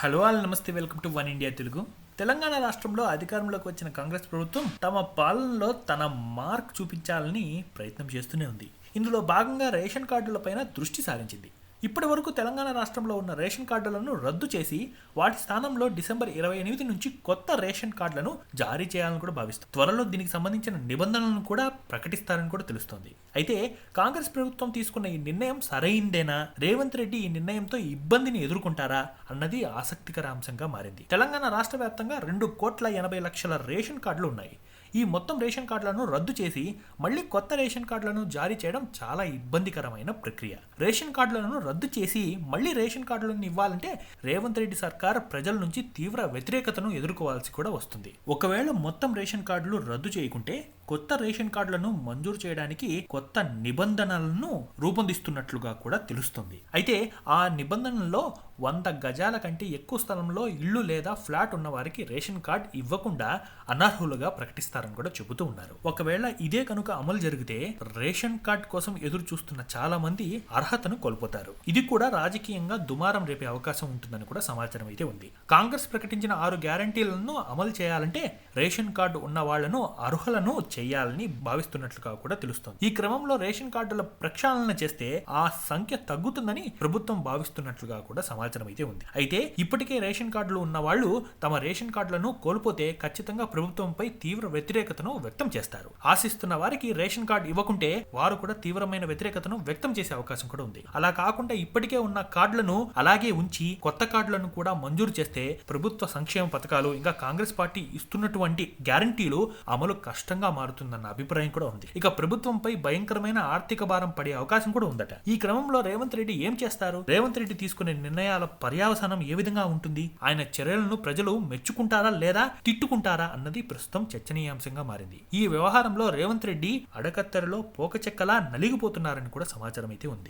Hello all namaste welcome to One India Telugu Telangana రాష్ట్రంలో అధికారంలోకి వచ్చిన కాంగ్రెస్ ప్రభుత్వం తమ పాలనలో తన మార్క్ చూపించాలని ప్రయత్నం చేస్తూనే ఉంది. ఇందులో భాగంగా రేషన్ కార్డులపైన దృష్టి సారించింది. ఇప్పటి వరకు తెలంగాణ రాష్ట్రంలో ఉన్న రేషన్ కార్డులను రద్దు చేసి వాటి స్థానంలో డిసెంబర్ ఇరవై ఎనిమిది నుంచి కొత్త రేషన్ కార్డులను జారీ చేయాలని కూడా భావిస్తారు త్వరలో దీనికి సంబంధించిన నిబంధనలను కూడా ప్రకటిస్తారని కూడా తెలుస్తోంది. అయితే కాంగ్రెస్ ప్రభుత్వం తీసుకున్న ఈ నిర్ణయం సరైందేనా? రేవంత్ రెడ్డి ఈ నిర్ణయంతో ఇబ్బందిని ఎదుర్కొంటారా? అన్నది ఆసక్తికర అంశంగా మారింది. తెలంగాణ రాష్ట్ర వ్యాప్తంగా రెండు కోట్ల ఎనభై లక్షల రేషన్ కార్డులు ఉన్నాయి. ఈ మొత్తం రేషన్ కార్డులను రద్దు చేసి మళ్ళీ కొత్త రేషన్ కార్డులను జారీ చేయడం చాలా ఇబ్బందికరమైన ప్రక్రియ. రేషన్ కార్డులను రద్దు చేసి మళ్ళీ రేషన్ కార్డులను ఇవ్వాలంటే రేవంత్ రెడ్డి సర్కార్ ప్రజల నుంచి తీవ్ర వ్యతిరేకతను ఎదుర్కోవాల్సి కూడా వస్తుంది. ఒకవేళ మొత్తం రేషన్ కార్డులు రద్దు చేయకుంటే కొత్త రేషన్ కార్డులను మంజూరు చేయడానికి కొత్త నిబంధనలను రూపొందిస్తున్నట్లుగా కూడా తెలుస్తుంది. అయితే ఆ నిబంధనల్లో వంద గజాల కంటే ఎక్కువ స్థలంలో ఇల్లు లేదా ఫ్లాట్ ఉన్న వారికి రేషన్ కార్డ్ ఇవ్వకుండా అనర్హులుగా ప్రకటిస్తారని కూడా చెబుతూ ఉన్నారు. ఒకవేళ ఇదే కనుక అమలు జరిగితే రేషన్ కార్డ్ కోసం ఎదురు చూస్తున్న చాలా మంది అర్హతను కోల్పోతారు. ఇది కూడా రాజకీయంగా దుమారం రేపే అవకాశం ఉంటుందని కూడా సమాచారం అయితే ఉంది. కాంగ్రెస్ ప్రకటించిన ఆరు గ్యారంటీలను అమలు చేయాలంటే రేషన్ కార్డు ఉన్న వాళ్ళను అర్హులను చేయాలని భావిస్తున్నట్లుగా కూడా తెలుస్తోంది. ఈ క్రమంలో రేషన్ కార్డుల ప్రక్షాళన చేస్తే ఆ సంఖ్య తగ్గుతుందని ప్రభుత్వం భావిస్తున్నట్లుగా కూడా సమాచారం అయితే ఉంది. అయితే ఇప్పటికే రేషన్ కార్డులు ఉన్న వాళ్ళు తమ రేషన్ కార్డులను కోల్పోతే ఖచ్చితంగా ప్రభుత్వంపై తీవ్ర వ్యతిరేకతను వ్యక్తం చేస్తారు. ఆశిస్తున్న వారికి రేషన్ కార్డు ఇవ్వకుంటే వారు కూడా తీవ్రమైన వ్యతిరేకతను వ్యక్తం చేసే అవకాశం కూడా ఉంది. అలా కాకుండా ఇప్పటికే ఉన్న కార్డులను అలాగే ఉంచి కొత్త కార్డులను కూడా మంజూరు చేస్తే ప్రభుత్వ సంక్షేమ పథకాలు ఇంకా కాంగ్రెస్ పార్టీ ఇస్తున్నటువంటి గ్యారంటీలు అమలు కష్టంగా మారుతుందన్న అభిప్రాయం కూడా ఉంది. ఇక ప్రభుత్వంపై భయంకరమైన ఆర్థిక భారం పడే అవకాశం కూడా ఉందట. ఈ క్రమంలో రేవంత్ రెడ్డి ఏం చేస్తారు? రేవంత్ రెడ్డి తీసుకునే నిర్ణయాల పర్యావసానం ఏ విధంగా ఉంటుంది? ఆయన చర్యలను ప్రజలు మెచ్చుకుంటారా లేదా తిట్టుకుంటారా అన్నది ప్రస్తుతం చర్చనీయాంశంగా మారింది. ఈ వ్యవహారంలో రేవంత్ రెడ్డి అడకత్తెరలో పోకచెక్కలా నలిగిపోతున్నారని కూడా సమాచారం అయితే ఉంది.